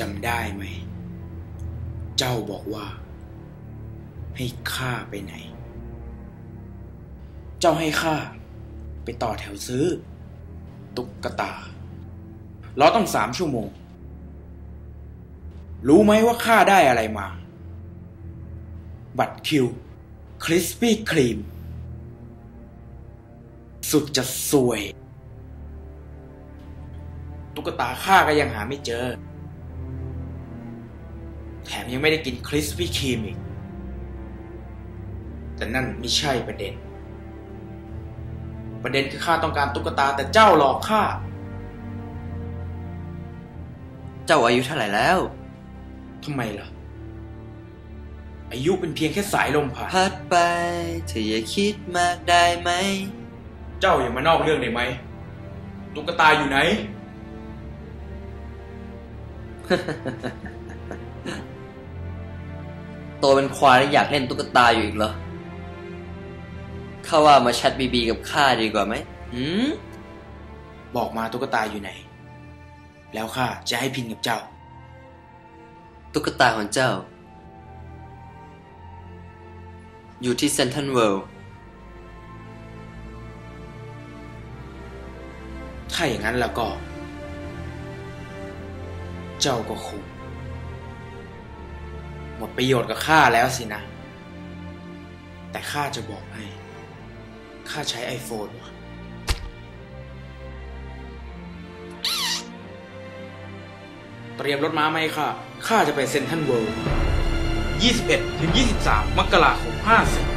จำได้ไหม เจ้าบอกว่า ให้ข้าไปไหน เจ้าให้ข้าไปต่อแถวซื้อ ตุ๊กตารอต้องสามชั่วโมง รู้ไหมว่าข้าได้อะไรมา บัตรคิว คริสปี้ครีม สุดจะสวย ตุ๊กตาข้าก็ยังหาไม่เจอ แถมยังไม่ได้กินคริสปี้ครีมอีก แต่นั่นไม่ใช่ประเด็น ประเด็นคือข้าต้องการตุ๊กตาแต่เจ้าหลอกข้า เจ้าอายุเท่าไหร่แล้วทำไมล่ะ อายุเป็นเพียงแค่สายลมผ่านพัดไปเธออย่าคิดมากได้ไหม เจ้าอย่ามานอกเรื่องได้ไหม ตุ๊กตาอยู่ไหนโตเป็นควายแล้วอยากเล่นตุ๊กตาอยู่อีกเหรอข้าว่ามาแชทบีบีกับข้าดีกว่าไหมหืมบอกมาตุ๊กตาอยู่ไหน แล้วข้าจะให้พินกับเจ้า ตุ๊กตาของเจ้า อยู่ที่เซนทันเวิลด์ถ้าอย่างนั้นแล้วก็ เจ้าก็คงห มดประโยชน์กับข้าแล้วสินะ แต่ข้าจะบอกให้ ข้าใช้ไอโฟนว่ะเตรียมรถม้าไหมค่ะ ข้าข้าจะไปเซ็นทรัลเวิลด์21 ถึง 23 มกราคม 50